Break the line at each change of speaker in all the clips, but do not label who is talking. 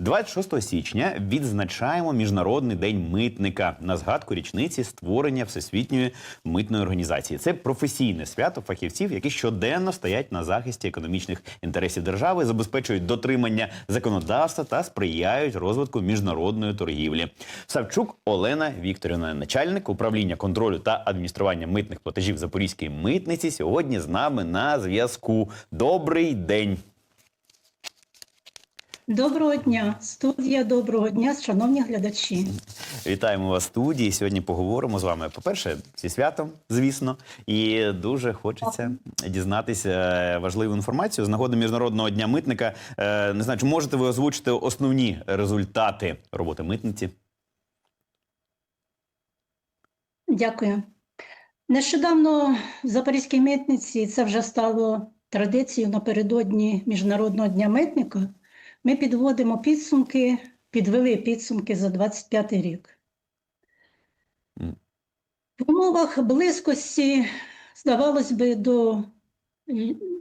26 січня відзначаємо Міжнародний день митника на згадку річниці створення Всесвітньої митної організації. Це професійне свято фахівців, які щоденно стоять на захисті економічних інтересів держави, забезпечують дотримання законодавства та сприяють розвитку міжнародної торгівлі. Савчук Олена Вікторівна, начальник управління контролю та адміністрування митних платежів Запорізької митниці, сьогодні з нами на зв'язку. Добрий день.
Доброго дня, студія. Доброго дня, шановні глядачі.
Вітаємо вас в студії. Сьогодні поговоримо з вами. По-перше, зі святом, звісно, і дуже хочеться дізнатися важливу інформацію з нагоди міжнародного дня митника. Е, Не знаю, чи можете ви озвучити основні результати роботи митниці?
Дякую. Нещодавно в Запорізькій митниці це вже стало традицією напередодні Міжнародного дня митника. Ми підводимо підсумки, підвели підсумки за 25 рік. В умовах близькості, здавалось би, до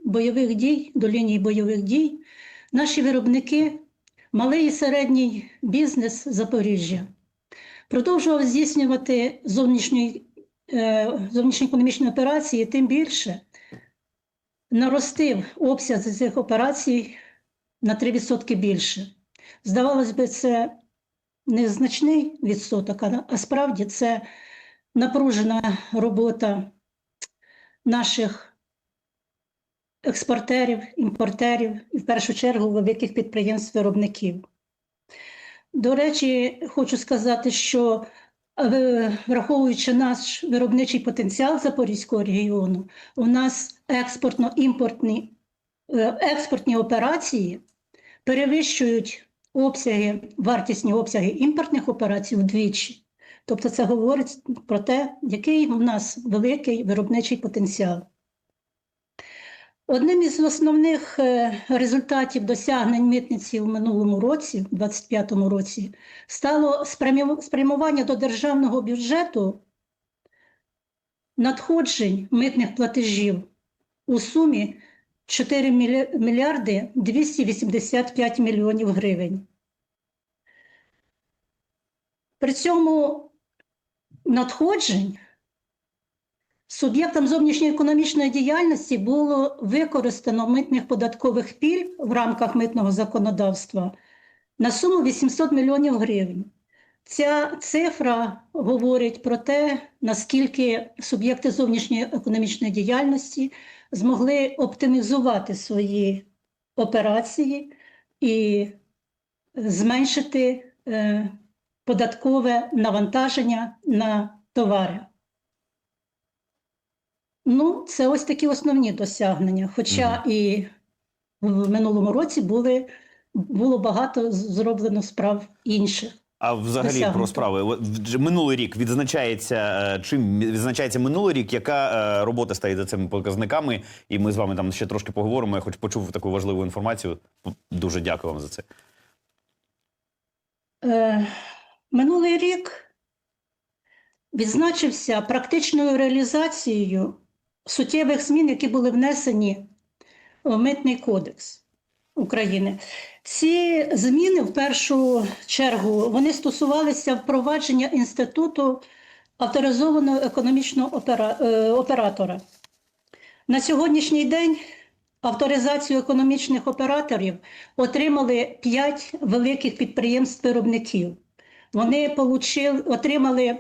бойових дій, до лінії бойових дій, наші виробники, малий і середній бізнес Запоріжжя продовжував здійснювати зовнішні, е, зовнішньоекономічні операції, тим більше наростив обсяг цих операцій на 3% більше. Здавалось би, це незначний відсоток, а, справді це напружена робота наших експортерів, імпортерів і в першу чергу великих підприємств-виробників. До речі, хочу сказати, що е, враховуючи наш виробничий потенціал Запорізького регіону, у нас експортно-імпортні е, експортні операції перевищують обсяги, вартісні обсяги імпортних операцій вдвічі. Тобто це говорить про те, який у нас великий виробничий потенціал. Одним із основних е, результатів досягнень митниці в минулому році, в 2025 році, стало спрямування до державного бюджету надходжень митних платежів у сумі 4 мілі- мільярди 285 мільйонів гривень. При цьому надходжень Суб'єктам зовнішньої економічної діяльності було використано митних податкових пільг в рамках митного законодавства на суму 800 мільйонів гривень. Ця цифра говорить про те, наскільки суб'єкти зовнішньої економічної діяльності змогли оптимізувати свої операції і зменшити е, податкове навантаження на товари. Ну, це ось такі основні досягнення. Хоча і в минулому році були, було багато зроблено справ інших.
А взагалі про справи минулий рік відзначається е, чим відзначається минулий рік? Яка е, робота стоїть за цими показниками? І ми з вами там ще трошки поговоримо. Я хоч почув таку важливу інформацію. Дуже дякую вам за це.
Е, минулий рік відзначився практичною реалізацією суттєвих змін, які були внесені в Митний кодекс України. Ці зміни в першу чергу вони стосувалися впровадження інституту авторизованого економічного опера- е, оператора. На сьогоднішній день авторизацію економічних операторів отримали 5 великих підприємств-виробників. Вони получили, отримали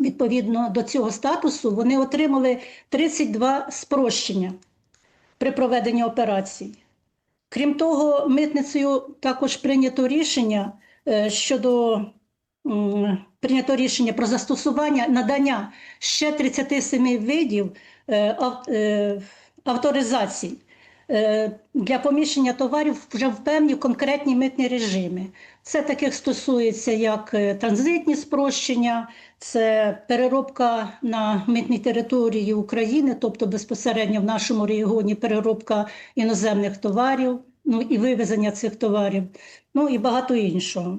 відповідно до цього статусу, вони отримали 32 спрощення при проведенні операцій. Крім того, митницею також прийнято рішення е, щодо прийнято рішення про застосування надання ще 37 видів е, е, авторизацій для поміщення товарів вже в певні конкретні митні режими. Це таких стосується як е, транзитні спрощення, це переробка на митній території України, тобто безпосередньо в нашому регіоні переробка іноземних товарів, ну і вивезення цих товарів, ну і багато іншого.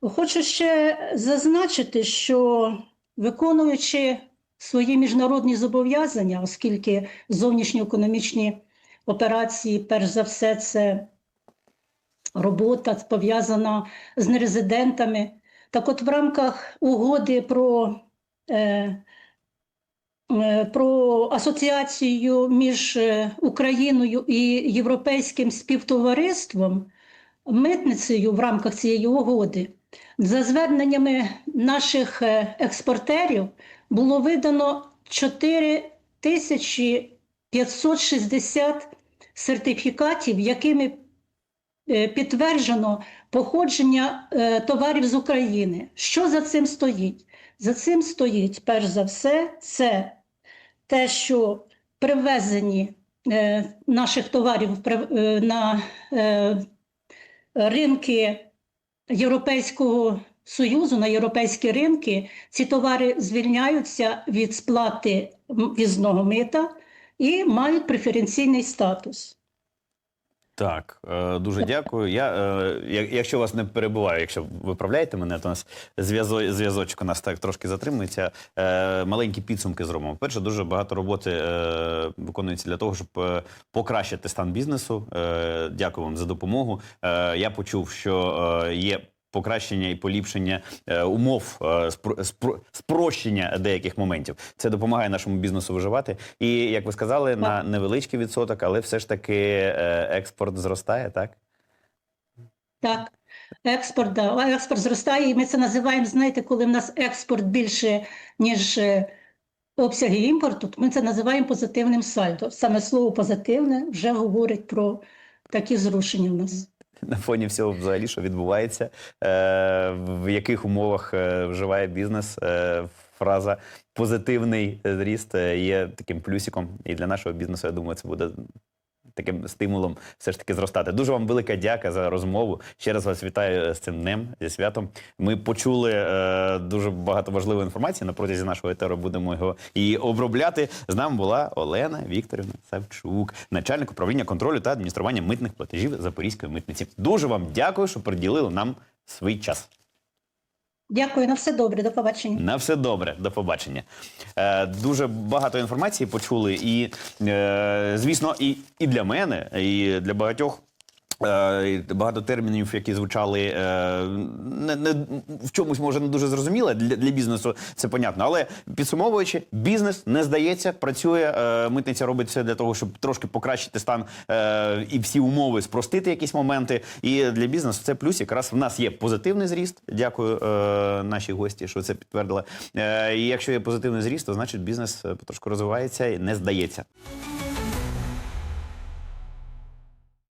Хочу ще зазначити, що виконуючи свої міжнародні зобов'язання, оскільки зовнішньоекономічні операції, перш за все, це робота пов'язана з нерезидентами. Так от в рамках угоди про, е, е, про асоціацію між е, Україною і Європейським співтовариством, митницею в рамках цієї угоди, за зверненнями наших е, експортерів було видано 4 тисячі 560 сертифікатів, якими е, підтверджено походження е, товарів з України. Що за цим стоїть? За цим стоїть, перш за все, це те, що привезені е, наших товарів на ринки Європейського Союзу, на європейські ринки, ці товари звільняються від сплати в'їзного мита і мають преференційний статус.
Так, е, дуже дякую. Я, е, якщо вас не перебуваю, якщо виправляєте мене, то у нас зв'язо- зв'язочок у нас так трошки затримується. Е, маленькі підсумки зробимо. Перше, дуже багато роботи виконується для того, щоб покращити стан бізнесу. Дякую вам за допомогу. Я почув, що є. Покращення і поліпшення е, умов е, спро- спро- спрощення деяких моментів. Це допомагає нашому бізнесу виживати. І як ви сказали, на невеличкий відсоток, але все ж таки е, експорт зростає, так?
Так, експорт, да, експорт зростає, і ми це називаємо, знаєте, коли в нас експорт більше, ніж обсяги імпорту, то ми це називаємо позитивним сальдо. Саме слово позитивне вже говорить про такі зрушення в нас.
На фоні всього взагалі, що відбувається, е, в яких умовах е, вживає бізнес. Е, фраза позитивний зріст є таким плюсиком. І для нашого бізнесу, я думаю, це буде таким стимулом все ж таки зростати. Дуже вам велика дяка за розмову. Ще раз вас вітаю з цим днем, зі святом. Ми почули е, дуже багато важливої інформації на протязі нашого етеру. Будемо його і обробляти. З нами була Олена Вікторівна Савчук, начальник управління контролю та адміністрування митних платежів Запорізької митниці. Дуже вам дякую, що приділили нам свій час.
Дякую, на все добре, до побачення.
На все добре, до побачення. Е, дуже багато інформації почули, і е, звісно, і, і для мене, і для багатьох. Е, Багато термінів, які звучали е, не, не, в чомусь може не дуже зрозуміло для, для бізнесу, це понятно. Але підсумовуючи, бізнес не здається, працює. Е, митниця робить все для того, щоб трошки покращити стан і всі умови, спростити якісь моменти. І для бізнесу це плюс. Якраз в нас є позитивний зріст. Дякую нашій гості, що це підтвердила. І якщо є позитивний зріст, то значить бізнес потрошку розвивається і не здається.